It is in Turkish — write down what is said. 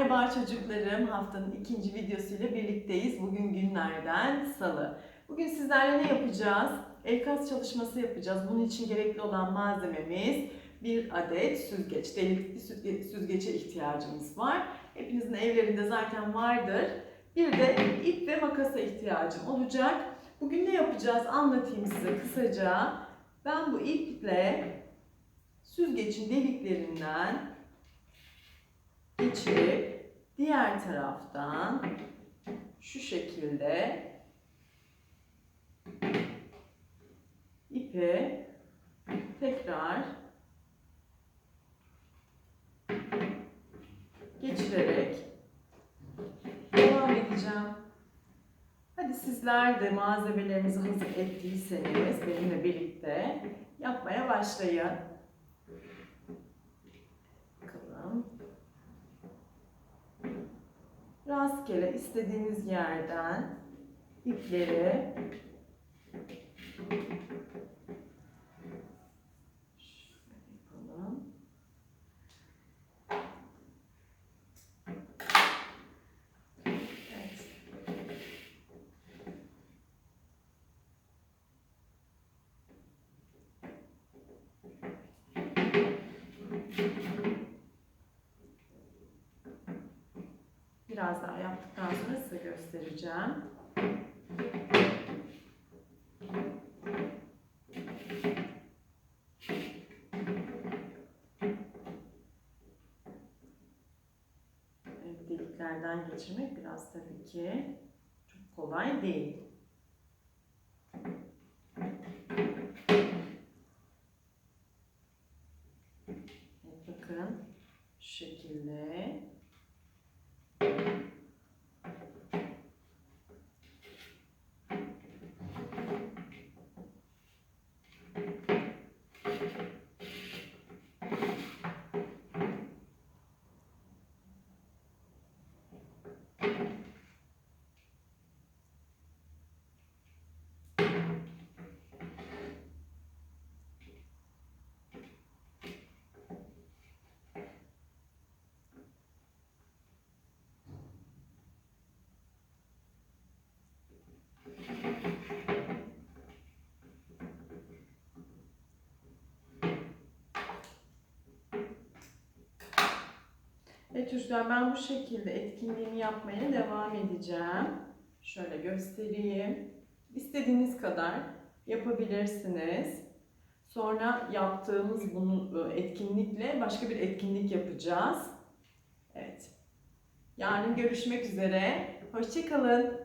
Merhaba çocuklarım. Haftanın ikinci videosuyla birlikteyiz. Bugün günlerden salı. Bugün sizlerle ne yapacağız? El kas çalışması yapacağız. Bunun için gerekli olan malzememiz bir adet süzgeç. Delikli süzge- süzgece ihtiyacımız var. Hepinizin evlerinde zaten vardır. Bir de ip ve makasa ihtiyacım olacak. Bugün ne yapacağız anlatayım size kısaca. Ben bu iple süzgecin deliklerinden diğer taraftan şu şekilde ipi tekrar geçirerek devam edeceğim. Hadi sizler de malzemelerinizi hazır ettiyseniz benimle birlikte yapmaya başlayın. Rastgele istediğiniz yerden ipleri şöyle yapalım. Biraz daha yaptıktan sonra size göstereceğim. Evet, deliklerden geçirmek biraz tabii ki çok kolay değil. Evet, bakın şu şekilde. Evet çocuklar ben bu şekilde etkinliğimi yapmaya devam edeceğim. Şöyle göstereyim. İstediğiniz kadar yapabilirsiniz. Sonra yaptığımız bunu e, etkinlikle başka bir etkinlik yapacağız. Evet. Yarın görüşmek üzere. Hoşçakalın.